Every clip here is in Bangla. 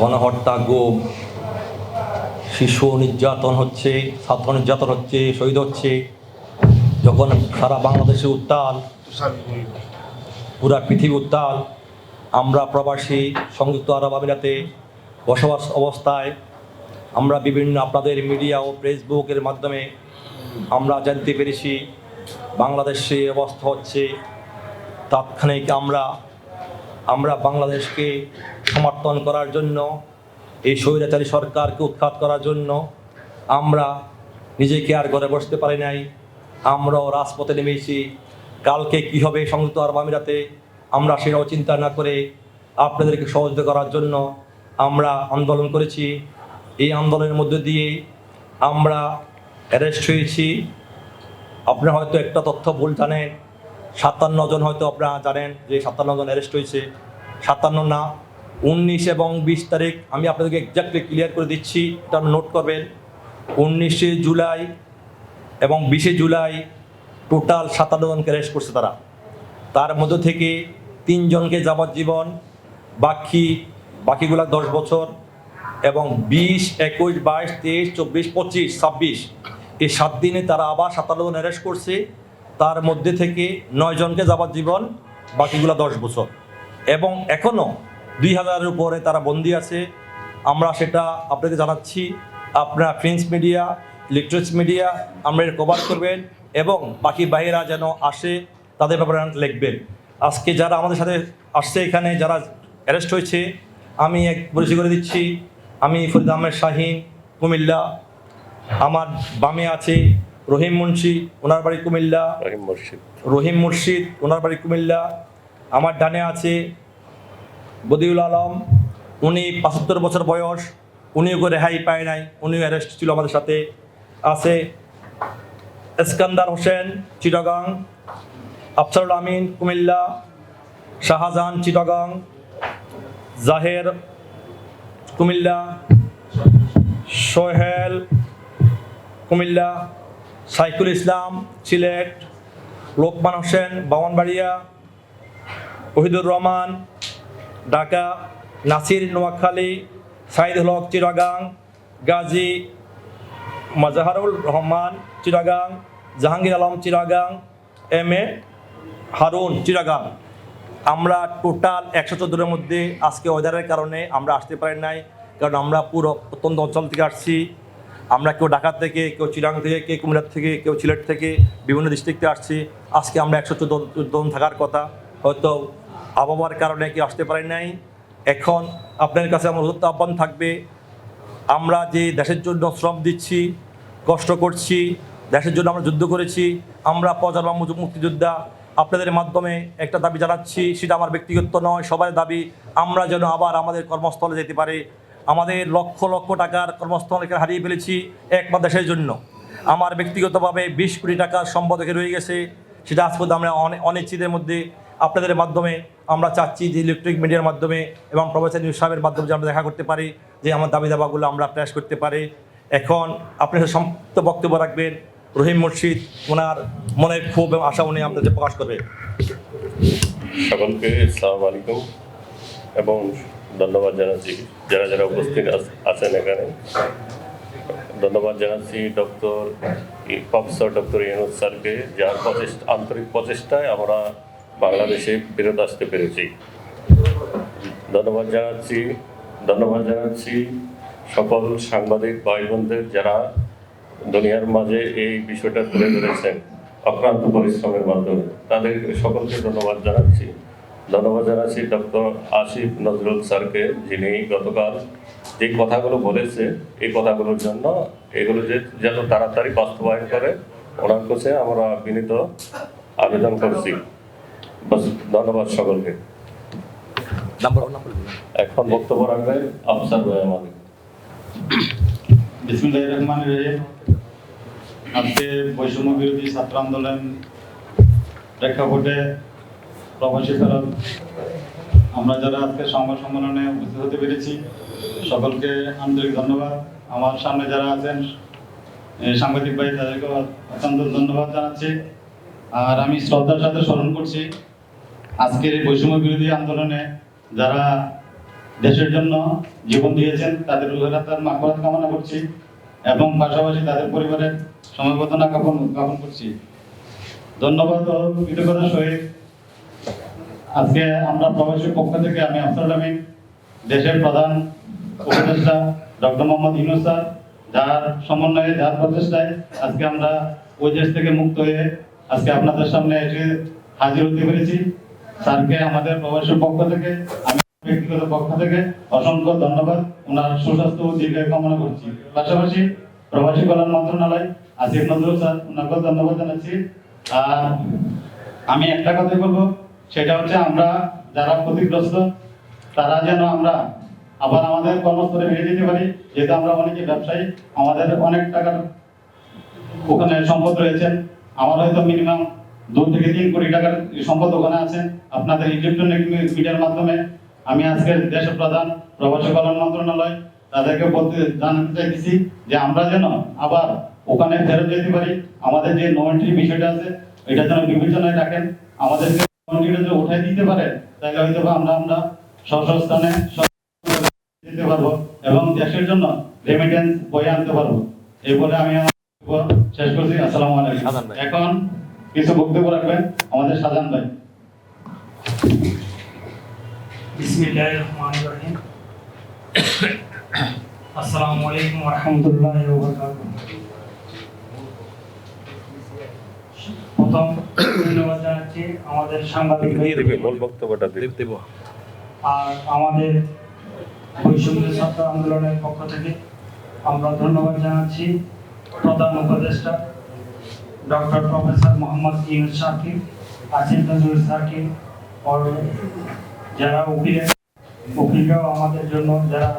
গণহত্যা গুম শিশু নির্যাতন হচ্ছে, ছাত্র নির্যাতন হচ্ছে, শহীদ হচ্ছে। যখন সারা বাংলাদেশে উত্তাল, পুরা পৃথিবী উত্তাল, আমরা প্রবাসী, সংযুক্ত আরব আমিরাতে বসবাস অবস্থায়, আমরা বিভিন্ন আপনাদের মিডিয়া ও ফেসবুকের মাধ্যমে আমরা জানতে পেরেছি, বাংলাদেশে অবস্থা হচ্ছে। তাৎক্ষণিক আমরা আমরা বাংলাদেশকে সমর্থন করার জন্য, এই স্বৈরাচারী সরকারকে উৎখাত করার জন্য আমরা নিজেকে আর ঘরে বসতে পারি নাই। আমরাও রাজপথে নেমেছি কালকে কী হবে সংযুক্ত আরব আমিরাতে, আমরা সেটাও চিন্তা না করে আপনাদেরকে সহযোগিতা করার জন্য আমরা আন্দোলন করেছি। এই আন্দোলনের মধ্যে দিয়ে আমরা অ্যারেস্ট হয়েছি। আপনারা হয়তো একটা তথ্য ভুল জানেন সাতান্ন জন হয়তো আপনারা জানেন যে সাতান্ন জন অ্যারেস্ট হয়েছে। সাতান্ন না, উনিশ এবং বিশ তারিখ, আমি আপনাদেরকে এক্স্যাক্টলি ক্লিয়ার করে দিচ্ছি, এটা নোট করবেন। উনিশে জুলাই এবং বিশে জুলাই টোটাল সাতান্ন জনকে অ্যারেস্ট করছে তারা। তার মধ্য থেকে তিনজনকে যাবজ্জীবন, বাকি, বাকিগুলা দশ বছর এবং বিশ, একুশ, বাইশ, তেইশ, চব্বিশ, পঁচিশ, ছাব্বিশ। এই সাত দিনে তারা আবার সাতান্ন জন অ্যারেস্ট করছে। তার মধ্যে থেকে নয় জনকে যাবজ্জীবন বাকিগুলা দশ বছর। এবং এখনও দুই হাজারের উপরে তারা বন্দি আছে। আমরা সেটা আপনাদের জানাচ্ছি। আপনারা প্রিন্স মিডিয়া ইলেকট্রনিক্স মিডিয়া আমরা কভার করবেন এবং বাকি বাইরা যেন আসে, তাদের ব্যাপারে লিখবেন। আজকে যারা আমাদের সাথে আসছে এখানে, যারা অ্যারেস্ট হয়েছে, আমি এক পরিচয় করে দিচ্ছি। আমি ফরিদ আহমেদ শাহিন কুমিল্লা। আমার বামে আছে রহিম মুন্সি ওনার বাড়ি কুমিল্লা। রহিম মুর্শিদ রহিম মুর্শিদ ওনার বাড়ি কুমিল্লা। আমার ডানে আছে বদিউল আলম। উনি পঁচাত্তর বছর বয়স। উনিও রেহাই পায় নাই। উনিও অ্যারেস্ট ছিল আমাদের সাথে। আছে এসকান্দার হোসেন চিটাগাং। আফসারুল আমিন কুমিল্লা। শাহজাহান চিটাগাং। জাহের কুমিল্লা। সোহেল কুমিল্লা। সাইকুল ইসলাম, সিলেট, লোকমান হোসেন, বামনবাড়িয়া, ওহিদুর রহমান, ঢাকা, নাসির নোয়াখালী, সাইদুল হক চিরাগাং গাজী মাজাহারুল রহমান চিরাগাং জাহাঙ্গীর আলম চিরাগাং এম এ হারুন চিরাগাং আমরা টোটাল একশো চোদ্দোর মধ্যে আজকে ওয়েদারের কারণে আমরা আসতে পারি নাই, কারণ আমরা পুরো অত্যন্ত অঞ্চল থেকে আসছি। আমরা কেউ ঢাকা থেকে, কেউ চিরাং থেকে, কেউ কুমিল্লা থেকে, কেউ সিলেট থেকে বিভিন্ন ডিস্ট্রিক্ট আসছি। আজকে আমরা একশো চোদ্দ থাকার কথা। হয়তো আবহাওয়ার কারণে কেউ আসতে পারি নাই। এখন আপনার কাছে আমার উদ্যত আহ্বান থাকবে, আমরা যে দেশের জন্য শ্রম দিচ্ছি, কষ্ট করছি, দেশের জন্য আমরা যুদ্ধ করেছি, আমরা প্রজন্ম মুক্তিযোদ্ধা, আপনাদের মাধ্যমে একটা দাবি জানাচ্ছি, সেটা আমার ব্যক্তিগত নয় সবার দাবি, আমরা যেন আবার আমাদের কর্মস্থলে যেতে পারি। আমাদের লক্ষ লক্ষ টাকার কর্মস্থল এখানে হারিয়ে ফেলেছি একমাত্র দেশের জন্য। আমার ব্যক্তিগতভাবে বিশ কোটি টাকার সম্পদ এখানে রয়ে গেছে, সেটা আজ পর্যন্ত আমরা অনে- অনিশ্চিতের মধ্যে আপনাদের মাধ্যমে আমরা চাচ্ছি যে ইলেকট্রিক মিডিয়ার মাধ্যমে এবং প্রফেসর নিউজ সাহেবের মাধ্যমে যে আমরা দেখা করতে পারি, যে আমার দাবি দাবাগুলো আমরা পেশ করতে পারি। এখন আপনার সংক্ষিপ্ত বক্তব্য রাখবেন, রহিম মুর্শিদ, ওনার মনের ক্ষোভ এবং আশা উনি আমাদের প্রকাশ করবে। সকলকে আসসালামু আলাইকুম এবং ধন্যবাদ জানাচ্ছি। যারা যারা উপস্থিত আছ- আছেন এখানে। ধন্যবাদ জানাচ্ছি ডক্টর প্রফেসর ডক্টর ইউনুস স্যারকে, যার প্রচেষ্টা আন্তরিক প্রচেষ্টায় আমরা বাংলাদেশে ফেরত আসতে পেরেছি। ধন্যবাদ জানাচ্ছি ধন্যবাদ জানাচ্ছি সকল সাংবাদিক ভাই বোনদের যারা দুনিয়ার মাঝে এই বিষয়টা তুলে ধরেছেন অক্লান্ত পরিশ্রমের মাধ্যমে। তাদের সকলকে ধন্যবাদ জানাচ্ছি। ধন্যবাদ জানাচ্ছি ডক্টর আসিফ নজরুল স্যারকে যিনি গতকাল যে কথাগুলো বলেছে এই কথাগুলোর জন্য এগুলো যে যেন তাড়াতাড়ি বাস্তবায়ন করে ওনার কাছে আমরা বিনীত আবেদন করছি। ধন্যবাদ সকলকে। এখন বক্তব্য রাখবেন আফসার ভাই আমাদের বিসমুল্লাহ রহমান রহিম। আজকে বৈষম্য বিরোধী ছাত্র আন্দোলন প্রেক্ষাপটে প্রবাসী ফেরত আমরা যারা আজকে সংবাদ সম্মেলনে উপস্থিত হতে পেরেছি, সকলকে আন্তরিক ধন্যবাদ। আমার সামনে যারা আছেন সাংবাদিক ভাই তাদেরকে অত্যন্ত ধন্যবাদ জানাচ্ছি। আর আমি শ্রদ্ধার সাথে স্মরণ করছি, আজকের এই বৈষম্য বিরোধী আন্দোলনে যারা দেশের জন্য জীবন দিয়েছেন, তাদের রুহেরাতার মাকবরাত কামনা করছি এবং পাশাপাশি তাদের পরিবারের সমবেদনা জ্ঞাপন জ্ঞাপন করছি। ধন্যবাদ ও সহিত আজকে আমরা প্রবাসীর পক্ষ থেকে আমি আফসার দেশের প্রধান উপদেষ্টা ডক্টর মোহাম্মদ ইউনুস স্যার, যার সমন্বয়ে, যার প্রচেষ্টায় আজকে আমরা ওই দেশ থেকে মুক্ত হয়ে আজকে আপনাদের সামনে এসে হাজির হতে পেরেছি। স্যারকে আমাদের প্রবাসীর পক্ষ থেকে, আমি ব্যক্তিগত পক্ষ থেকে অসংখ্য ধন্যবাদ। ওনার সুস্বাস্থ্য দীর্ঘায়ু কামনা করছি। পাশাপাশি প্রবাসী কল্যাণ মন্ত্রণালয় আসিফ নজরুল স্যার, ওনাকেও ধন্যবাদ জানাচ্ছি। আর আমি একটা কথাই বলব সেটা হচ্ছে আমরা যারা ক্ষতিগ্রস্ত, তারা যেন আমরা আবার আমাদের কর্মস্থলে ফিরে যেতে পারি। যেহেতু আমরা অনেকে ব্যবসায়ী, আমাদের অনেক টাকার ওখানে সম্পদ রয়েছেন আমার হয়তো মিনিমাম দু থেকে তিন কোটি টাকার সম্পদ ওখানে আছে। আপনাদের ইলেকট্রনিক মিডিয়ার মাধ্যমে আমি আজকের দেশের প্রধান প্রবাসী কল্যাণ মন্ত্রণালয়, তাদেরকে বলতে জানাতে চাইতেছি যে আমরা যেন আবার ওখানে ফেরত যেতে পারি। আমাদের যে নো এন্ট্রি বিষয়টা আছে, এটা যেন বিবেচনায় রাখেন। আমাদেরকে নো যদি উঠাই দিতে পারে তাহলে হয়তো আমরা আমরা স্ব স্ব স্থানে স্ব- দিতে পারব এবং দেশের জন্য রেমিটেন্স বয়ে আনতে পারব। এই বলে আমি আমার শেষ করছি। আসসালামু আলাইকুম। এখন কিছু বক্তব্য রাখবেন আমাদের সাজান ভাই। বিসমিল্লাহ রহমান রহিম। আসসালামু আলাইকুম রহমতুল্লাহ প্রথম ধন্যবাদ জানাচ্ছি আমাদের সাংবাদিক মূল বক্তব্যটা দেব। আর আমাদের বৈষম্য ছাত্র আন্দোলনের পক্ষ থেকে আমরা ধন্যবাদ জানাচ্ছি প্রধান উপদেষ্টা ডক্টর প্রফেসর মোহাম্মদ ইউনুস সাকিব আসিফ নজরুল সাকিব और যারা উকিল উকিলরাও আমাদের জন্য যারা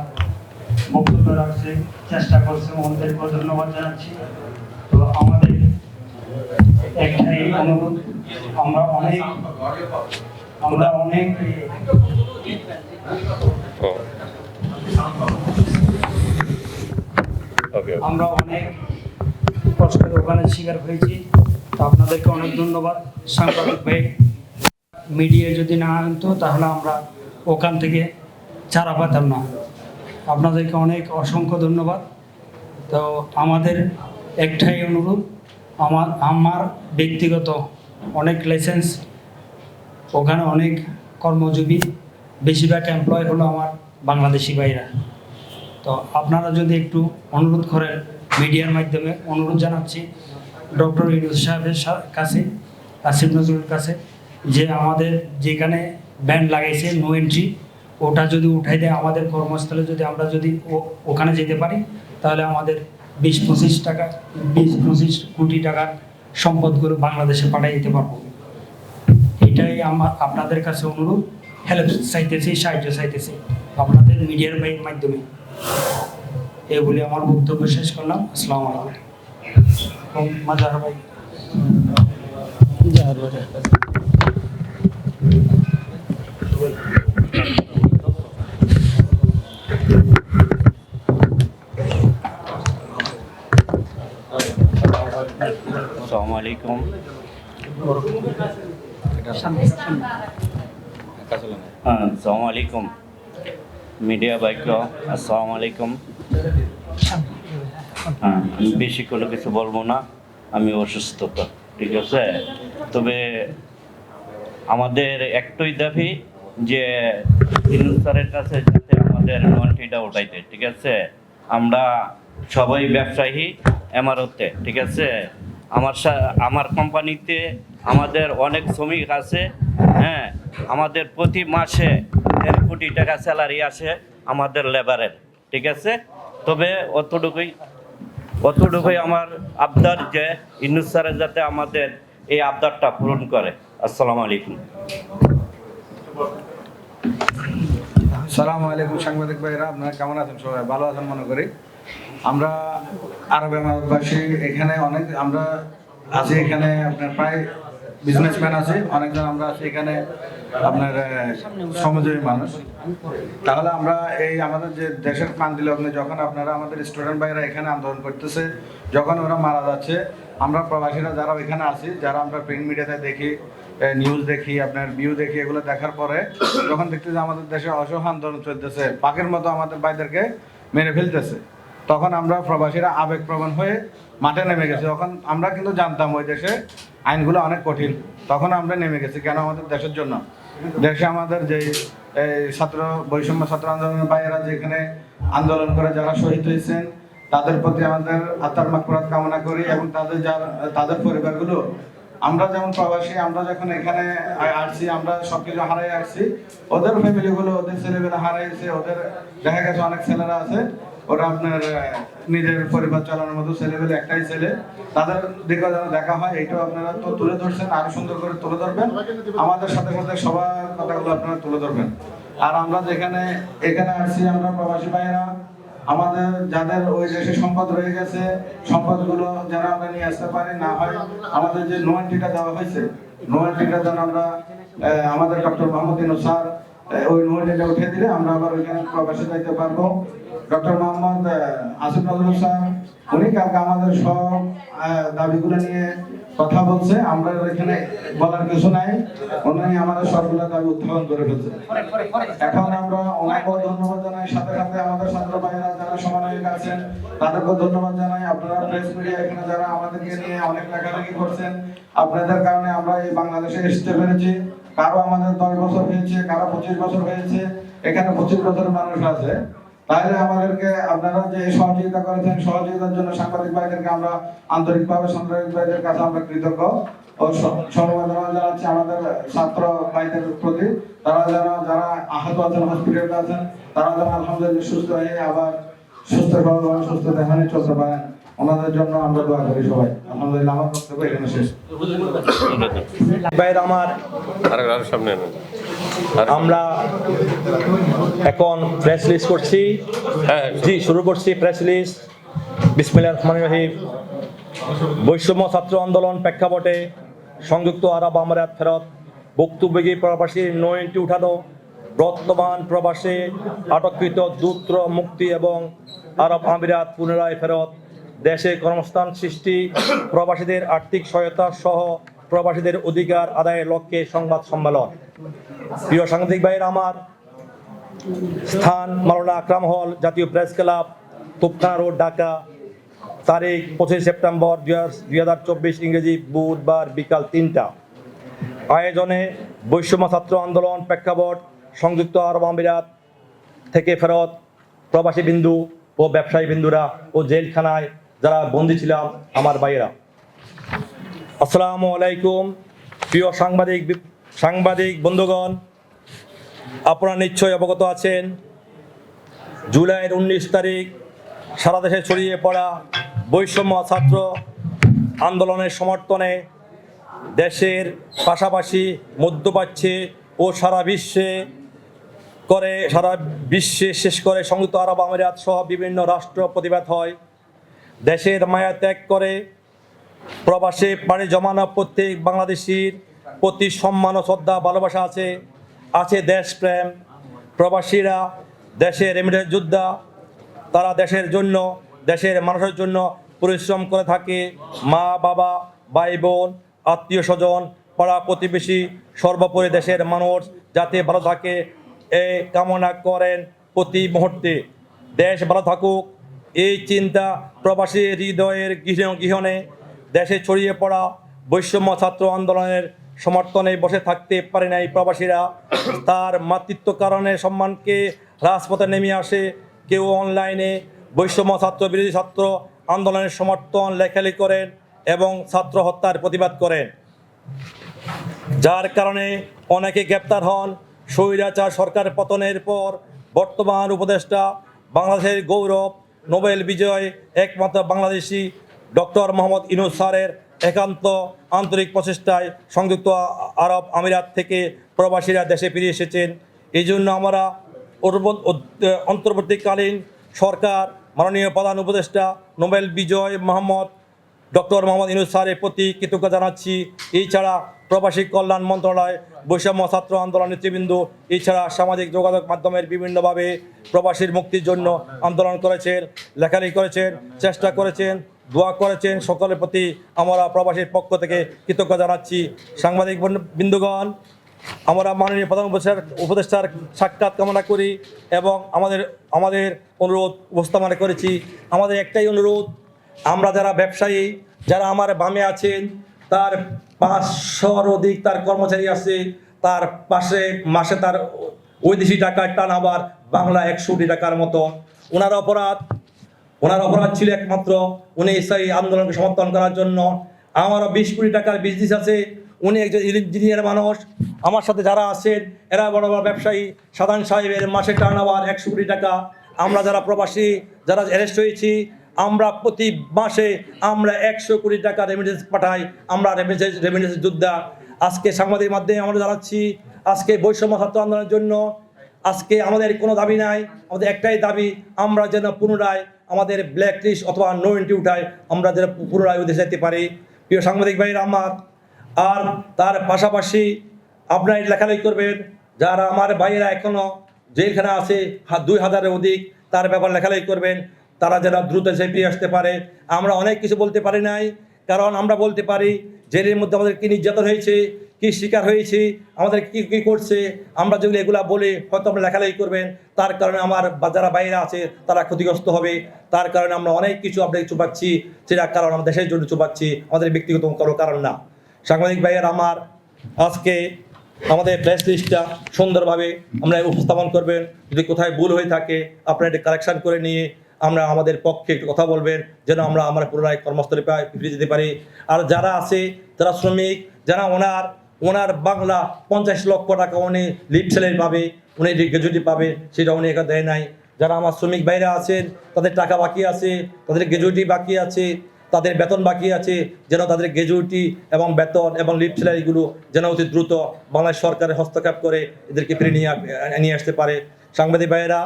বক্তব্য রাখছে চেষ্টা করছে ওদেরকেও ধন্যবাদ জানাচ্ছি। তো আমাদের একটাই অনুরোধ আমরা অনেক আমরা অনেক আমরা অনেক কষ্টের ওখানে শিকার হয়েছি। তো আপনাদেরকে অনেক ধন্যবাদ। সাংবাদিক ভাই মিডিয়া যদি না আনতো তাহলে আমরা ওখান থেকে ছাড়া পেতাম না। আপনাদেরকে অনেক অসংখ্য ধন্যবাদ। তো আমাদের একটাই অনুরোধ আমার আমার ব্যক্তিগত অনেক লাইসেন্স ওখানে অনেক কর্মজীবী, বেশিরভাগ এমপ্লয় হলো আমার বাংলাদেশি ভাইরা। তো আপনারা যদি একটু অনুরোধ করেন, মিডিয়ার মাধ্যমে অনুরোধ জানাচ্ছি ডক্টর ইউনুস সাহেবের কাছে, আসিফ নজরুলের কাছে, যে আমাদের যেখানে ব্যান্ড লাগাইছে নো এন্ট্রি ওটা যদি উঠাই দেয়, আমাদের কর্মস্থলে যদি আমরা যদি ওখানে যেতে পারি, তাহলে আমাদের বিশ পঁচিশ টাকা, বিশ পঁচিশ কোটি টাকার সম্পদগুলো বাংলাদেশে পাঠিয়ে দিতে পারব। এটাই আমার, আপনাদের কাছে অনুরোধ। হেল্প চাইতেছি, সাহায্য চাইতেছি। আপনাদের মিডিয়ার মাধ্যমে। এই বলে আমার বক্তব্য শেষ করলাম। আসসালামু আলাইকুম। মাজার ভাই। আলাইকুম। হ্যাঁ আসসালামু আলাইকুম। মিডিয়া বাইক আসসালামু আলাইকুম। হ্যাঁ বেশি করে কিছু বলব না, আমি অসুস্থতা ঠিক আছে? তবে আমাদের একটাই দাবি যে স্যারের কাছে যাতে আমাদের নন্টিটা উঠাইতে ঠিক আছে? আমরা সবাই ব্যবসায়ী, এমারতে, ঠিক আছে? আমার আমার কোম্পানিতে আমাদের অনেক শ্রমিক আছে হ্যাঁ আমাদের প্রতি মাসে দেড় কোটি টাকা স্যালারি আসে আমাদের লেবারের, ঠিক আছে? তবে অতটুকুই অতটুকুই আমার আবদার যে ইনুস স্যারের যাতে আমাদের এই আবদারটা পূরণ করে। আসসালামু আলাইকুম। সালামু আলাইকুম সাংবাদিক ভাইরা, আপনারা কেমন আছেন সবাই? ভালো আছেন মনে করি? আমরা আরব আমিরাতবাসী এখানে অনেক, আমরা আছি এখানে আপনার প্রায় বিজনেসম্যান আছে, অনেকজন আমরা আছি এখানে আপনার শ্রমজীবী মানুষ। তাহলে আমরা এই আমাদের যে দেশের শান্তি লগ্নে যখন আপনারা আমাদের স্টুডেন্ট ভাইরা এখানে আন্দোলন করতেছে, যখন ওরা মারা যাচ্ছে, আমরা প্রবাসীরা যারা এখানে আছি, যারা আমরা প্রিন্ট মিডিয়াতে দেখি নিউজ দেখি, আপনার ভিউ দেখি, এগুলো দেখার পরে যখন দেখতে যে আমাদের দেশে অসহ আন্দোলন চলতেছে পাকের মতো আমাদের ভাইদেরকে মেরে ফেলতেছে। তখন আমরা প্রবাসীরা আবেগপ্রবণ হয়ে মাঠে নেমে গেছি। তখন আমরা কিন্তু জানতাম ওই দেশে আইনগুলো অনেক কঠিন। তখন আমরা নেমে গেছি। কেন আমাদের দেশের জন্য? দেশে আমাদের যে ছাত্র, বৈষম্য ছাত্র আন্দোলনের ভাইয়েরা যেখানে আন্দোলন করে যারা শহীদ হয়েছেন, তাদের প্রতি আমাদের আত্মার মাকড়াত কামনা করি এবং তাদের যারা, তাদের পরিবারগুলো। আমরা যেমন প্রবাসী, আমরা যখন এখানে আসছি, আমরা সবকিছু হারাই আসছি। ওদের ফ্যামিলিগুলো ওদের ছেলেমেয়েরা হারাইছে, ওদের দেখা গেছে অনেক ছেলেরা আছে। ওরা আপনার নিজের পরিবার চালানোর মতো ছেলেমেয়ে একটাই ছেলে। তাদের দিকে যেন দেখা হয়, এইটাও আপনারা তো তুলে ধরছেন, আরও সুন্দর করে তুলে ধরবেন। আমাদের সাথে সাথে সবার কথাগুলো আপনারা তুলে ধরবেন। আর আমরা যেখানে, এখানে আসছি আমরা প্রবাসী ভাইয়েরা। আমাদের যাদের ওই দেশে সম্পদ রয়ে গেছে, সম্পদগুলো যেন আমরা নিয়ে আসতে পারি, না হয় আমাদের যে নোয়ান্টিটা দেওয়া হয়েছে, নোয়ান্টিটা যেন আমরা আমাদের ডক্টর মোহাম্মদ স্যার ওই নোয়ান্টিটা উঠে দিলে আমরা আবার ওইখানে প্রবাসে যাইতে পারব। ডক্টর মোহাম্মদ আসিফ নজরুল স্যার উনি কালকে আমাদের সব দাবিগুলো নিয়ে কথা বলছে। আমরা এখানে বলার কিছু নাই। উনি আমাদের সবগুলো দাবি উত্থাপন করে ফেলছে। এখন আমরা ওনাকেও ধন্যবাদ জানাই। সাথে সাথে আমাদের ছাত্র ভাইয়েরা যারা সমন্বয়ক আছেন, তাদেরকেও ধন্যবাদ জানাই। আপনারা প্রেস মিডিয়া এখানে যারা আমাদেরকে নিয়ে অনেক লেখালেখি করছেন, আপনাদের কারণে আমরা এই বাংলাদেশে আসতে পেরেছি। কারও আমাদের দশ বছর হয়েছে, কারও পঁচিশ বছর হয়েছে, এখানে পঁচিশ বছরের মানুষ আছে। তাহলে আমাদেরকে আপনারা যে সহযোগিতা করেছেন সহযোগিতার জন্য সাংবাদিক ভাইদেরকে আমরা আন্তরিকভাবে সাংবাদিক ভাইদের কাছে আমরা কৃতজ্ঞ। ও সমবেদনা জানাচ্ছি আমাদের ছাত্র ভাইদের প্রতি। তারা যেন যারা আহত আছেন হসপিটালে আছেন তারা যেন আলহামদুলিল্লাহ সুস্থ হয়ে আবার সুস্থ ভাবে সুস্থ দেখানি চলতে পারেন। ওনাদের জন্য আমরা দোয়া করি সবাই। আলহামদুলিল্লাহ আমার বক্তব্য এখানে শেষ। ভাইয়ের আমার সামনে আমরা এখন প্রেস লিস্ট করছি। হ্যাঁ। জি শুরু করছি প্রেস লিস্ট বিসমিল্লাহ রহমান রহিম। বৈষম্য ছাত্র আন্দোলন প্রেক্ষাপটে সংযুক্ত আরব আমিরাত ফেরত। বক্তব্যগী প্রবাসী নয়নটি উঠানো। বর্তমান প্রবাসে আটককৃত দূত্র মুক্তি এবং আরব আমিরাত পুনরায় ফেরত। দেশে কর্মস্থান সৃষ্টি। প্রবাসীদের আর্থিক সহায়তা সহ প্রবাসীদের অধিকার আদায়ের লক্ষ্যে সংবাদ সম্মেলন। প্রিয় সাংবাদিক ভাইয়ের, আমার স্থান মাওলানা আকরাম হল, জাতীয় press club, Topkhana road, Dhaka. তারিখ পঁচিশ সেপ্টেম্বর দুই হাজার চব্বিশ ইংরেজি বুধবার বিকাল তিনটা। আয়োজনে বৈষম্য ছাত্র আন্দোলন প্রেক্ষাপট, সংযুক্ত আরব আমিরাত থেকে ফেরত প্রবাসী বিন্দু ও ব্যবসায়ী বিন্দুরা ও জেলখানায় যারা বন্দী ছিলাম, আমার ভাইয়েরা। আসসালামু আলাইকুম, প্রিয় সাংবাদিক সাংবাদিক, বন্ধুগণ, আপনারা নিশ্চয়ই অবগত আছেন, জুলাইয়ের উনিশ তারিখ সারা দেশে ছড়িয়ে পড়া বৈষম্য ছাত্র আন্দোলনের সমর্থনে দেশের পাশাপাশি মধ্যপ্রাচ্যে ও সারা বিশ্বে করে, সারা বিশ্বে শেষ করে সংযুক্ত আরব আমিরাত সহ বিভিন্ন রাষ্ট্র প্রতিবাদ হয়। দেশের মায়া ত্যাগ করে প্রবাসে পাড়ি জমানো প্রত্যেক বাংলাদেশির প্রতি সম্মান ও শ্রদ্ধা, ভালোবাসা আছে। আছে দেশপ্রেম প্রবাসীরা দেশের রেমিডেন্স যোদ্ধা, তারা দেশের জন্য, দেশের মানুষের জন্য পরিশ্রম করে থাকে। মা, বাবা ভাই বোন আত্মীয় স্বজন পাড়া প্রতিবেশী, সর্বোপরি দেশের মানুষ যাতে ভালো থাকে এ কামনা করেন প্রতি মুহূর্তে। দেশ ভালো থাকুক, এই চিন্তা প্রবাসী হৃদয়ের গৃহ গৃহণে দেশে ছড়িয়ে পড়া বৈষম্য ছাত্র আন্দোলনের সমর্থনে বসে থাকতে পারে নাই প্রবাসীরা। তার মাতৃত্ব কারণে সম্মানকে রাজপথে নেমে আসে। কেউ অনলাইনে বৈষম্য ছাত্র, বিরোধী ছাত্র আন্দোলনের সমর্থন, লেখালেখি করেন এবং ছাত্র হত্যার প্রতিবাদ করেন। যার কারণে অনেকে গ্রেপ্তার হন। স্বৈরাচার সরকার পতনের পর বর্তমান উপদেষ্টা বাংলাদেশের গৌরব, নোবেল বিজয়, একমাত্র বাংলাদেশি ডক্টর মোহাম্মদ ইনুস স্যারের একান্ত আন্তরিক প্রচেষ্টায় সংযুক্ত আরব আমিরাত থেকে প্রবাসীরা দেশে ফিরে এসেছেন। এই জন্য আমরা অন্তর্বর্তীকালীন সরকার, মাননীয় প্রধান উপদেষ্টা নোবেল বিজয় মোহাম্মদ ডক্টর মোহাম্মদ ইনুস স্যারের প্রতি কৃতজ্ঞ জানাচ্ছি। এছাড়া প্রবাসী কল্যাণ মন্ত্রণালয়, বৈষম্য ছাত্র আন্দোলন নেতৃবৃন্দ, এছাড়া সামাজিক যোগাযোগ মাধ্যমের বিভিন্নভাবে প্রবাসীর মুক্তির জন্য আন্দোলন করেছেন, লেখালেখি করেছেন, চেষ্টা করেছেন। দোয়া করেছেন সকলের প্রতি আমরা প্রবাসীর পক্ষ থেকে কৃতজ্ঞ জানাচ্ছি। সাংবাদিক বৃন্দগণ, আমরা মাননীয় প্রধান উপদেষ্টার উপদেষ্টার সাক্ষাৎ কামনা করি এবং আমাদের আমাদের অনুরোধ উপস্থাপনা করেছি। আমাদের একটাই অনুরোধ, আমরা যারা ব্যবসায়ী, যারা আমার বামে আছেন, তার পাঁচশোর অধিক তার কর্মচারী আছে, তার পাশে মাসে তার বৈদেশিক টাকার টান আবার বাংলা একশো কোটি টাকার মতো। ওনার অপরাধ ওনার অপরাধ ছিল একমাত্র উনি সেই আন্দোলনকে সমর্থন করার জন্য। আমারও বিশ কোটি টাকার বিজনেস আছে, উনি একজন ইঞ্জিনিয়ার মানুষ। আমার সাথে যারা আছেন, এরা বড় বড় ব্যবসায়ী। সাধারণ সাহেবের মাসে টার্ন আবার একশো কোটি টাকা। আমরা যারা প্রবাসী, যারা অ্যারেস্ট হয়েছি, আমরা প্রতি মাসে আমরা একশো কোটি টাকা রেমিটেন্স পাঠাই। আমরা রেমিটেন্স রেমিটেন্স যোদ্ধা। আজকে সাংবাদিক মাধ্যমে আমরা জানাচ্ছি, আজকে বৈষম্য ছাত্র আন্দোলনের জন্য আজকে আমাদের কোনো দাবি নাই, আমাদের একটাই দাবি, আমরা যেন পুনরায় আমাদের ব্ল্যাক লিস্ট অথবা নো এন্ট্রি উঠায়, আমরা যেন পুনরায় ওদেশে যেতে পারি। প্রিয় সাংবাদিক ভাইয়ের আমার, আর তার পাশাপাশি আপনারা লেখালেখি করবেন, যারা আমার ভাইয়েরা এখনও জেলখানা আছে দুই হাজারের অধিক, তার ব্যাপার লেখালেখি করবেন, তারা যেন দ্রুত এসে ফিরে আসতে পারে। আমরা অনেক কিছু বলতে পারি নাই, কারণ আমরা বলতে পারি, জেলের মধ্যে আমাদের কী নির্যাতন হয়েছে কি শিকার হয়েছি আমাদের কি কি করছে, আমরা যেগুলো এগুলা বলে হয়তো আমরা লেখালেখি করবেন, তার কারণে আমার যারা বাইরে আছে তারা ক্ষতিগ্রস্ত হবে, তার কারণে আমরা অনেক কিছু আপনাকে চুপাচ্ছি সেটা কারণ আমাদের দেশের জন্য চুপাচ্ছি, আমাদের ব্যক্তিগত কোনো কারণ না। সাংবাদিক ভাইয়ের আমার, আজকে আমাদের প্রেস লিস্টটা সুন্দরভাবে আমরা উপস্থাপন করবেন। যদি কোথায় ভুল হয়ে থাকে, আপনারা এটা কারেকশন করে নিয়ে আমরা আমাদের পক্ষে একটু কথা বলবেন, যেন আমরা আমার পুনরায় কর্মস্থলে ফিরে যেতে পারি। আর যারা আছে, যারা শ্রমিক, যারা ওনার ওনার বাংলা পঞ্চাশ লক্ষ টাকা উনি লিপ স্যালারি পাবে, উনি যে গ্র্যাজুয়েটি পাবে, সেটা উনি একা দেয় নাই। যারা আমার শ্রমিক বাইরে আছেন, তাদের টাকা বাকি আছে, তাদের গ্র্যাজুয়েটি বাকি আছে, তাদের বেতন বাকি আছে, যেন তাদের গ্র্যাজুয়েটি এবং বেতন এবং লিপ স্যালারিগুলো যেন অতি দ্রুত বাংলাদেশ সরকারের হস্তক্ষেপ করে এদেরকে ফিরে নিয়ে নিয়ে আসতে পারে। সাংবাদিক ভাইয়েরা,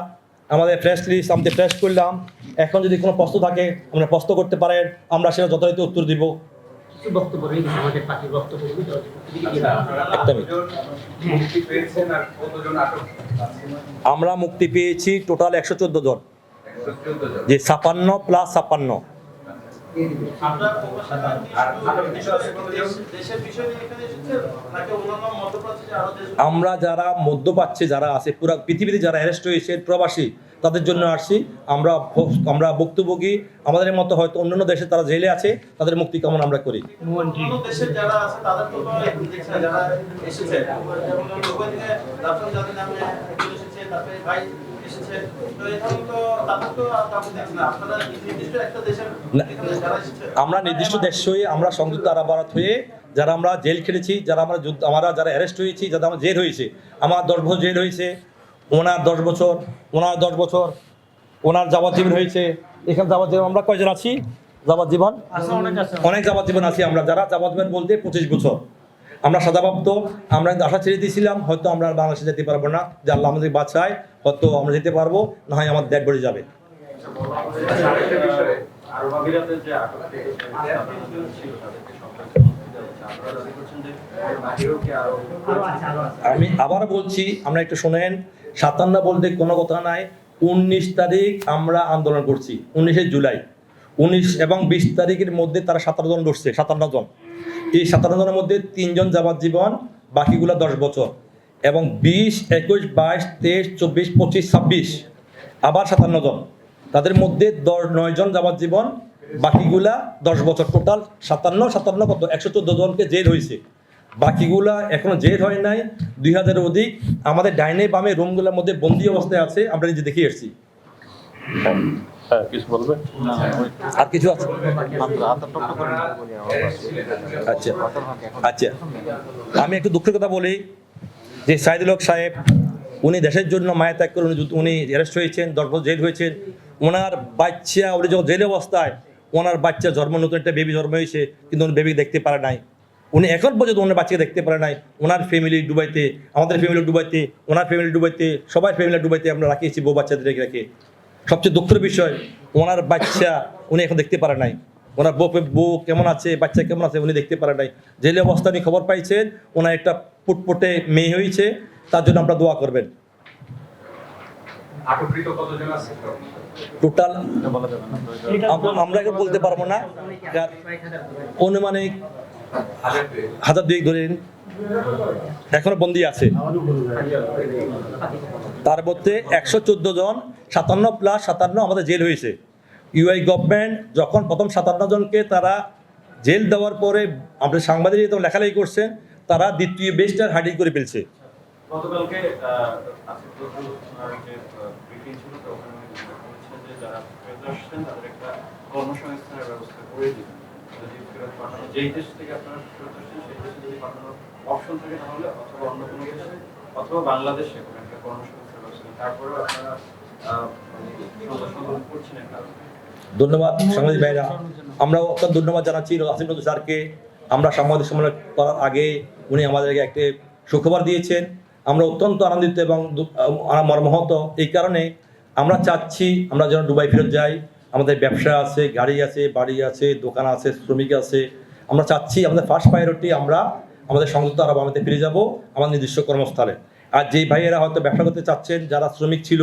আমাদের প্রেস লিস্ট আমি প্রেস করলাম। এখন যদি কোনো প্রশ্ন থাকে, আমরা প্রশ্ন করতে পারেন, আমরা সেটা যথারীতি উত্তর দিব। কিছু বক্তব্য রয়েছে আমাদের পার্টির বক্তব্যগুলো আমরা মুক্তি পেয়েছি টোটাল একশো চোদ্দ জন। যে ছাপান্ন প্লাস ছাপান্ন। আমরা যারা মধ্যপ্রাচ্যে যারা আছে পুরো পৃথিবীতে যারা অ্যারেস্ট হয়েছে প্রবাসী তাদের জন্য আসছি। আমরা আমরা ভুক্তভোগী। আমাদের মতো হয়তো অন্যান্য দেশে তারা জেলে আছে তাদের মুক্তি কামনা আমরা করি। আমরা নির্দিষ্ট দেশ হয়ে আমরা সংযুক্ত আরব আমিরাত হয়ে যারা আমরা জেল খেটেছি যারা আমরা যুদ্ধ আমরা যারা অ্যারেস্ট হয়েছি যারা আমার জেল হয়েছে আমার দশ বছর জেল হয়েছে ওনার দশ বছর ওনার দশ বছর ওনার যাবজ্জীবন হয়েছে। এখানে যাবজ্জীবন আমরা কয়জন আছি? যাবজ্জীবন অনেক যাবজ্জীবন আছি আমরা। যারা যাবজ্জীবন বলতে পঁচিশ বছর। আমরা সাদাপ্রাপ্ত আমরা আশা ছেড়ে দিয়েছিলাম হয়তো আমরা বাংলাদেশে যেতে পারব না। যে আল্লাহ আমাদের বাঁচায় হয়তো আমরা যেতে পারব না হয় আমার ডেড বডি যাবে। আমি আবার বলছি আমরা একটু শোনেন সাতান্ন বলতে কোনো কথা নাই। উনিশ তারিখ আমরা আন্দোলন করছি, উনিশে জুলাই। উনিশ এবং বিশ তারিখের মধ্যে তারা সাতান্ন জন লড়ছে, সাতান্ন জন। এই সাতান্ন জনের মধ্যে তিনজন যাবজ্জীবন বাকিগুলো দশ বছর। এবং বিশ, একুশ, বাইশ, তেইশ, চব্বিশ, পঁচিশ, ছাব্বিশ, আবার সাতান্ন জন। তাদের মধ্যে দশ, নয় জন যাবজ্জীবন বাকিগুলা দশ বছর টোটাল সাতান্ন সাতান্ন কত? একশো চোদ্দ জনকে জেল হয়েছে বাকিগুলা এখনও জেল হয় নাই দুই হাজারের অধিক। আমাদের ডাইনে বামে রুমগুলোর মধ্যে বন্দি অবস্থায় আছে আমরা নিজে দেখে এসেছি হ্যাঁ কিছু বলবে? আর কিছু আছে? আচ্ছা আচ্ছা। আমি একটু দুঃখের কথা বলি যে সাইদুল হক সাহেব উনি দেশের জন্য মায়া ত্যাগ করে উনি অ্যারেস্ট হয়েছেন দশ বছর জেল হয়েছেন। ওনার বাচ্চা উনি যখন জেলে অবস্থায় ওনার বাচ্চা জন্ম নতুন একটা বেবি জন্ম হয়েছে কিন্তু উনি বেবি দেখতে পারে নাই। উনি এখন পর্যন্ত ওনার বাচ্চাকে দেখতে পারে নাই। ওনার ফ্যামিলি ডুবাইতে আমাদের ফ্যামিলি ডুবাইতে ওনার ফ্যামিলি ডুবাইতে সবার ফ্যামিলি ডুবাইতে আমরা রাখিয়েছি বউ বাচ্চাদের রেখে সবচেয়ে দুঃখের বিষয় ওনার বাচ্চা উনি এখন দেখতে পারে নাই। ওনার বউ বউ কেমন আছে বাচ্চা কেমন আছে উনি দেখতে পারে নাই। জেলে অবস্থা উনি খবর পাইছেন ওনার একটা পুটপুটে মেয়ে হয়েছে তার জন্য আমরা দোয়া করবেন। টোটাল আমরা বলতে পারব না অনুমানিক হাজার দুয়েক। ধরে নিন। এখনও বন্দি আছে তার মধ্যে একশো চোদ্দ জন, সাতান্ন প্লাস সাতান্ন আমাদের জেল হয়েছে ইউআই গভর্নমেন্ট যখন প্রথম সাতান্ন জনকে তারা জেল দেওয়ার পরে আমাদের সাংবাদিক যখন লেখালেখি করছেন তারা দ্বিতীয় বেস্টার হাইডিং করে ফেলছে গতকালকে যেই দেশ থেকে আপনারা সেই দেশে যদি পাঠানোর অপশন থাকে তাহলে, অথবা অন্য কোনো দেশে, অথবা বাংলাদেশে ধন্যবাদ, সাংবাদিক ভাইরা। আমরাও অত্যন্ত ধন্যবাদ জানাচ্ছি আসিম স্যারকে। আমরা সাংবাদিক সম্মেলন করার আগে উনি আমাদেরকে একটি সুখবর দিয়েছেন। আমরা অত্যন্ত আনন্দিত এবং মর্মাহত। এই কারণে আমরা চাচ্ছি আমরা যেন দুবাই ফেরত যাই। আমাদের ব্যবসা আছে, গাড়ি আছে, বাড়ি আছে, দোকান আছে, শ্রমিক আছে। আমরা চাচ্ছি আমাদের ফার্স্ট প্রায়োরিটি আমরা আমাদের সংযুক্ত আরব আমাদের ফিরে যাব আমাদের নিজস্ব কর্মস্থলে। আর যেই ভাইয়েরা হয়তো ব্যবসা করতে চাচ্ছেন, যারা শ্রমিক ছিল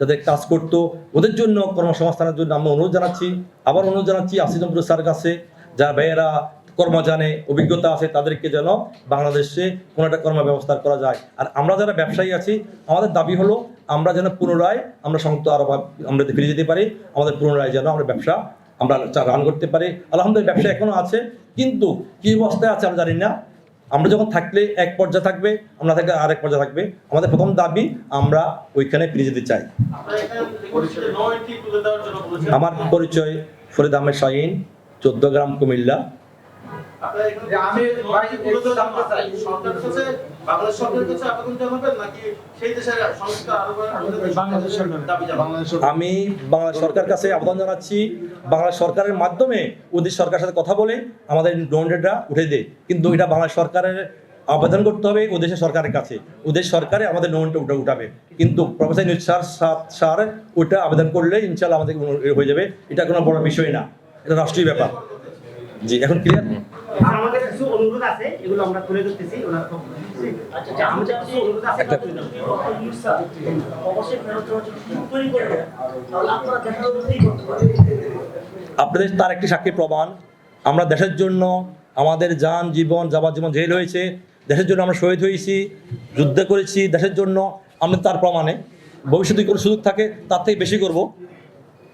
যাদের কাজ করতো, ওদের জন্য কর্মসংস্থানের জন্য আমরা অনুরোধ জানাচ্ছি, আবার অনুরোধ জানাচ্ছি আসিজমপুর স্যার কাছে, যারা ভাইয়েরা কর্ম জানে অভিজ্ঞতা আছে তাদেরকে যেন বাংলাদেশে কোনো একটা কর্ম ব্যবস্থা করা যায়। আর আমরা যারা ব্যবসায়ী আছি আমাদের দাবি হলো আমরা যেন পুনরায় আমরা সংযুক্ত আরব আমরা ফিরে যেতে পারি আমাদের পুনরায় যেন আমরা ব্যবসা আমরা রান করতে পারি। আলহামদুলিল্লাহ ব্যবসা এখনও আছে কিন্তু কি অবস্থায় আছে আমরা জানি না। আমরা যখন থাকলে এক পর্যায়ে থাকবে আমরা থাকলে আরেক পর্যায়ে থাকবে। আমাদের প্রথম দাবি আমরা ওইখানে ফিরে যেতে চাই। আমার পরিচয় ফরিদ আহমেদ শাহিন চোদ্দ গ্রাম কুমিল্লা। আমি জানতে চাই। কাছে বাংলাদেশ সরকারের কাছে আবেদন জানাবেন নাকি সেই দেশের সংস্থা আরও বাংলাদেশ সরকারের। দাবি জানাবেন। আমি বাংলাদেশ সরকার কাছে আবেদন জানাচ্ছি বাংলাদেশ সরকারের মাধ্যমে ওদের সরকারের সাথে কথা বলে আমাদের ডোনেটটা উঠে দেয় কিন্তু এটা বাংলাদেশ সরকারের আবেদন করতে হবে ও দেশের সরকারের কাছে। ওদের সরকারে আমাদের লোনটা উঠে উঠাবে। কিন্তু প্রফেসর নিউজ স্যার স্যার ওটা আবেদন করলে ইনশাল্লাহ আমাদের হয়ে যাবে। এটা কোনো বড় বিষয় না। এটা রাষ্ট্রীয় ব্যাপার। জি এখন ক্লিয়ার আমাদের কিছু অনুরোধ আছে এগুলো আমরা তুলে ধরতেছি ওনার আচ্ছা আমাদের কিছু অনুরোধ আছে। অবশ্যই ফেরত করি তাহলে আপনারা করতে পারেন। আপনাদের তার একটি সাক্ষী প্রমাণ। আমরা দেশের জন্য আমাদের যান জীবন যাবার জীবন জেল হয়েছে দেশের জন্য আমরা শহীদ হয়েছি যুদ্ধ করেছি দেশের জন্য আমরা তার প্রমাণে। ভবিষ্যতে কোনো সুযোগ থাকে তার থেকে বেশি করব।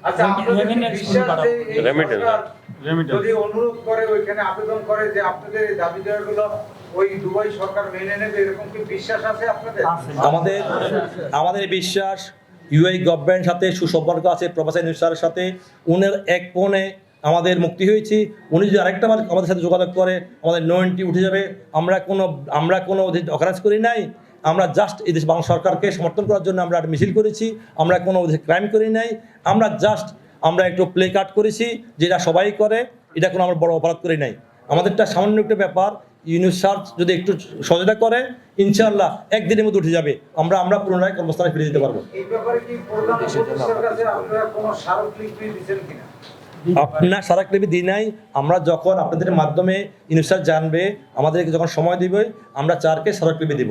আচ্ছা বিশ্বাস পাঠাও। যে এই Remittance, সরকার Remittance। যদি অনুরোধ করে ওইখানে আবেদন করে যে আপনাদের দাবি দেওয়াগুলো ওই দুবাই সরকার মেনে নেবে এরকম কি বিশ্বাস আছে আপনাদের? আমাদের আমাদের বিশ্বাস ইউআই গভর্নমেন্ট সাথে সুসম্পর্ক আছে প্রফেসর নিউসারের সাথে। উনের এক ফোনে আমাদের মুক্তি হয়েছি। উনি যদি আরেকটা আমাদের সাথে যোগাযোগ করে আমাদের নোয়েন্টি উঠে যাবে। আমরা কোনো আমরা কোনো অকারেন্স করি নাই। আমরা জাস্ট এই দেশ বাংলা সরকারকে সমর্থন করার জন্য আমরা একটা মিছিল করেছি আমরা কোনো ক্রাইম করি নাই আমরা জাস্ট আমরা একটু প্লে কার্ড করেছি যেটা সবাই করে এটা কোনো আমরা বড় অপরাধ করি নাই। আমাদেরটা সামান্য একটা ব্যাপার ইউনিসার্চ যদি একটু সহযোগিতা করে ইনশাআল্লাহ একদিনের মধ্যে উঠে যাবে। আমরা আমরা পুনরায় কর্মস্থানে ফিরে যেতে পারব। এই ব্যাপারে কি প্রধান উপদেষ্টার কাছে আপনারা সারা ক্লিপি দিই নাই আমরা যখন আপনাদের মাধ্যমে ইউনিসার্চ জানবে আমাদেরকে যখন সময় দিবে আমরা চারকে সারা ক্লিপি দিব।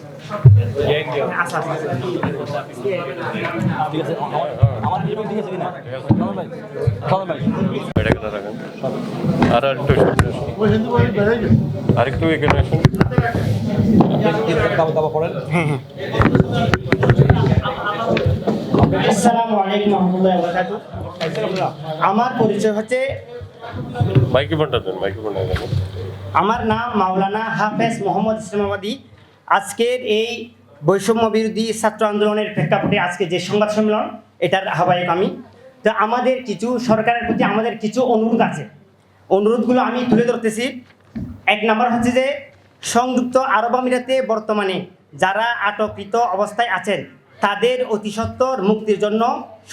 আর একটু আর একটু এখানে আসুন দাবা দাবা পড়েন আসসালামু আলাইকুম রহমতুল্লাহ আমার পরিচয় হচ্ছে আমার নাম মাওলানা হাফেজ মোহাম্মদ ইসলামাবাদী। আজকের এই বৈষম্য বিরোধী ছাত্র আন্দোলনের প্রেক্ষাপটে আজকে যে সংবাদ সম্মেলন, এটার আহ্বায়ক আমি। তো আমাদের কিছু সরকারের প্রতি আমাদের কিছু অনুরোধ আছে। অনুরোধগুলো আমি তুলে ধরতেছি। এক নম্বর হচ্ছে যে, সংযুক্ত আরব আমিরাতে বর্তমানে যারা আটককৃত অবস্থায় আছেন, তাদের অতি সত্বর মুক্তির জন্য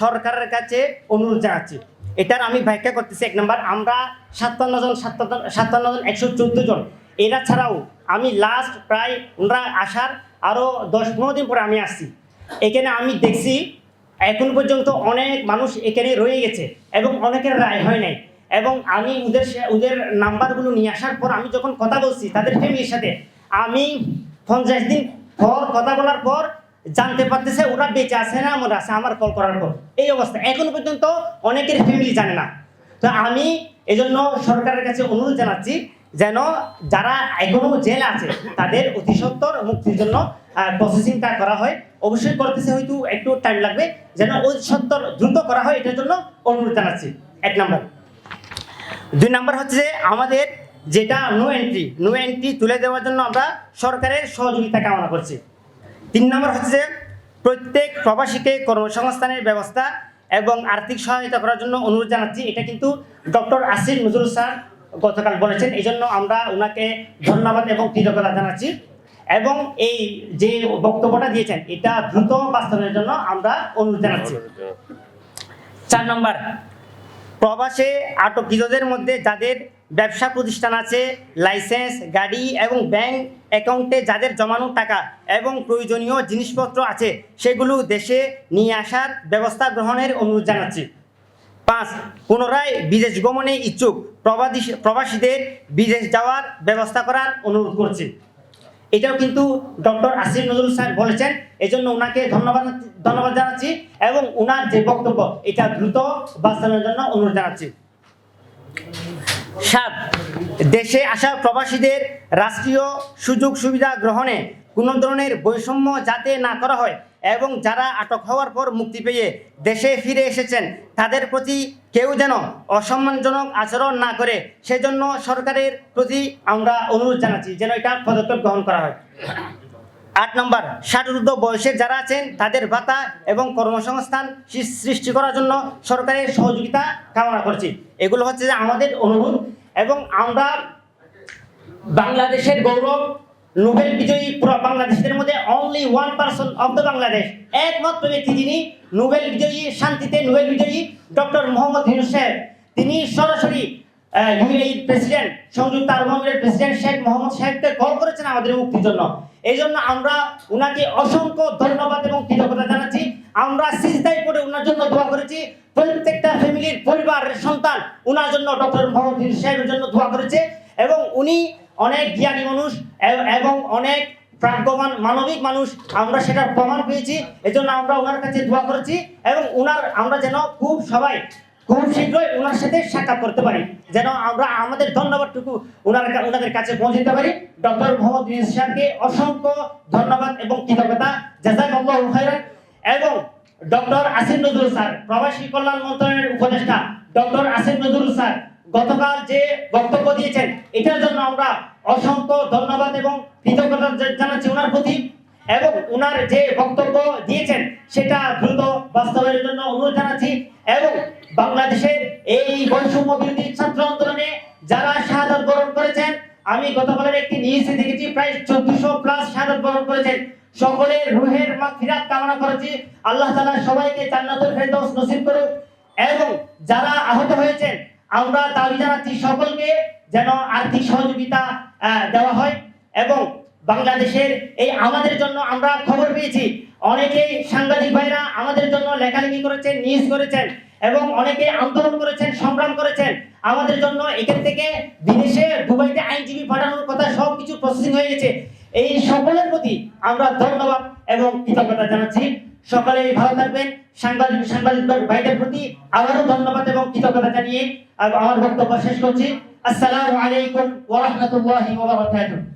সরকারের কাছে অনুরোধ জানাচ্ছি। এটার আমি ব্যাখ্যা করতেছি। এক নাম্বার, আমরা সাতান্ন জন সাতান্ন জন, একশো চোদ্দ জন, এরা ছাড়াও আমি লাস্ট প্রায় ওনারা আসার আরও দশ পনেরো দিন পরে আমি আসছি। এখানে আমি দেখছি এখন পর্যন্ত অনেক মানুষ এখানে রয়ে গেছে এবং অনেকের রায় হয় নাই। এবং আমি ওদের ওদের নাম্বারগুলো নিয়ে আসার পর আমি যখন কথা বলছি তাদের ফ্যামিলির সাথে, আমি পঞ্চাশ দিন পর কথা বলার পর জানতে পারতেছে ওরা বেঁচে আছে না আমার আছে, আমার কল করার পর। এই অবস্থা। এখনও পর্যন্ত অনেকের ফ্যামিলি জানে না। তো আমি এজন্য সরকারের কাছে অনুরোধ জানাচ্ছি যেন যারা এখনও জেল আছে, তাদের অতি সত্বর মুক্তির জন্য প্রসেসিংটা করা হয়। অবশ্যই করতেছে হয়তো একটু টাইম লাগবে, যেন অতি সত্তর দ্রুত করা হয়, এটার জন্য অনুরোধ জানাচ্ছি। এক নম্বর। দুই নম্বর হচ্ছে যে, আমাদের যেটা নো এন্ট্রি নো এন্ট্রি তুলে দেওয়ার জন্য আমরা সরকারের সহযোগিতা কামনা করছি। তিন নম্বর হচ্ছে যে, প্রত্যেক প্রবাসীকে কর্মসংস্থানের ব্যবস্থা এবং আর্থিক সহায়তা করার জন্য অনুরোধ জানাচ্ছি। এটা কিন্তু ডক্টর আসির নজরুল স্যার গতকাল বলেছেন, এই জন্য আমরা ওনাকে ধন্যবাদ এবং কৃতজ্ঞতা জানাচ্ছি। এবং এই যে বক্তব্যটা দিয়েছেন, এটা দ্রুত বাস্তবায়নের জন্য আমরা অনুরোধ জানাচ্ছি। চার নম্বর, প্রবাসে আটককৃতদের মধ্যে যাদের ব্যবসা প্রতিষ্ঠান আছে, লাইসেন্স, গাড়ি এবং ব্যাংক অ্যাকাউন্টে যাদের জমানো টাকা এবং প্রয়োজনীয় জিনিসপত্র আছে, সেগুলো দেশে নিয়ে আসার ব্যবস্থা গ্রহণের অনুরোধ জানাচ্ছি। পাঁচ, পুনরায় বিদেশ গমনে ইচ্ছুক প্রবাদী প্রবাসীদের বিদেশ যাওয়ার ব্যবস্থা করার অনুরোধ করছি। এটাও কিন্তু ডক্টর আসিফ নজরুল স্যার বলেছেন এই জন্য ওনাকে ধন্যবাদ ধন্যবাদ জানাচ্ছি এবং ওনার যে বক্তব্য, এটা দ্রুত বাস্তবায়নের জন্য অনুরোধ জানাচ্ছি। সাত, দেশে আসা প্রবাসীদের রাষ্ট্রীয় সুযোগ সুবিধা গ্রহণে কোনো ধরনের বৈষম্য যাতে না করা হয় এবং যারা আটক হওয়ার পর মুক্তি পেয়ে দেশে ফিরে এসেছেন, তাদের প্রতি কেউ যেন অসম্মানজনক আচরণ না করে, সেজন্য সরকারের প্রতি আমরা অনুরোধ জানাচ্ছি যেন এটা পদক্ষেপ গ্রহণ করা হয়। আট নম্বর ষাট ঊর্ধ্ব বয়সের যারা আছেন, তাদের ভাতা এবং কর্মসংস্থান সৃষ্টি করার জন্য সরকারের সহযোগিতা কামনা করছি। এগুলো হচ্ছে যে আমাদের অনুরোধ এবং আমরা বাংলাদেশের গৌরব নোবেল বিজয়ী পুরো বাংলাদেশের মধ্যে only one person of the Bangladesh একমাত্র ব্যক্তি যিনি নোবেল বিজয়ী, শান্তিতে নোবেল বিজয়ী ডক্টর মোহাম্মদ ইউনুস সাহেব। তিনি সরাসরি ইউএই প্রেসিডেন্ট সংযুক্ত আরব আমিরের প্রেসিডেন্ট শেখ মোহাম্মদ সাহেবকে কল করেছেন আমাদের মুক্তির জন্য। এই জন্য আমরা উনাকে অসংখ্য ধন্যবাদ এবং কৃতজ্ঞতা জানাচ্ছি। আমরা সিজদাই করে উনার জন্য দোয়া করেছি। প্রত্যেকটা ফ্যামিলির পরিবারের সন্তান উনার জন্য ডক্টর মোহাম্মদ ইউনুস সাহেবের জন্য দোয়া করেছে এবং উনি অনেক জ্ঞানী মানুষ এবং অনেক প্রাজ্ঞবান মানবিক মানুষ আমরা সেটার প্রমাণ পেয়েছি। এজন্য আমরা ওনার কাছে দোয়া করেছি এবং ওনার আমরা যেন খুব সবাই খুব শীঘ্রই ওনার সাথে সাক্ষাৎ করতে পারি। যেন আমরা আমাদের ধন্যবাদটুকু ওনার ওনাদের কাছে পৌঁছে দিতে পারি। ডক্টর মোহাম্মদ ইউনুস অসংখ্য ধন্যবাদ এবং কৃতজ্ঞতা। জাজাকাল্লাহু খাইরান এবং ডক্টর আসিফ নজরুল স্যার, প্রবাসী কল্যাণ মন্ত্রণালয়ের উপদেষ্টা ডক্টর আসিফ নজরুল স্যার। গতকাল যে বক্তব্য দিয়েছেন, এটার জন্য আমরা অসংখ্য ধন্যবাদ এবং কৃতজ্ঞতা জানাচ্ছি ওনার প্রতি এবং ওনার যে বক্তব্য দিয়েছেন, সেটা দ্রুত বাস্তবায়নের জন্য অনুরোধ জানাচ্ছি এবং বাংলাদেশের এই বৈষম্য বিরোধী ছাত্র আন্দোলনে যারা শাহাদত বরণ করেছেন, আমি গতকালের একটি নিউজে দেখেছি, প্রায় চোদ্দশো প্লাস শাহাদত বরণ করেছেন। সকলের রুহের মাগফিরাত কামনা করেছি, আল্লাহ তাআলা সবাইকে জান্নাতুল ফেরদৌস নসিব করুক এবং যারা আহত হয়েছেন আমরা দাবি জানাচ্ছি সকলকে যেন আর্থিক সহযোগিতা দেওয়া হয় এবং বাংলাদেশের এই আমাদের জন্য আমরা খবর পেয়েছি। অনেকেই সাংবাদিক ভাইরা আমাদের জন্য লেখালেখি করেছেন, নিউজ করেছেন এবং অনেকে আন্দোলন করেছেন, সংগ্রাম করেছেন। আমাদের জন্য এখান থেকে বিদেশে, দুবাইতে আইনজীবী পাঠানোর কথা সব কিছু প্রসেসিং হয়ে গেছে। এই সকলের প্রতি আমরা ধন্যবাদ এবং কৃতজ্ঞতা জানাচ্ছি। সকলে ভালো থাকবেন। সাংবাদিক সাংবাদিক ভাইদের প্রতি আবারও ধন্যবাদ এবং কৃতজ্ঞতা জানিয়ে আমার বক্তব্য শেষ করছি। আসসালামু আলাইকুম ওয়া রাহমাতুল্লাহি ওয়া বারাকাতুহু।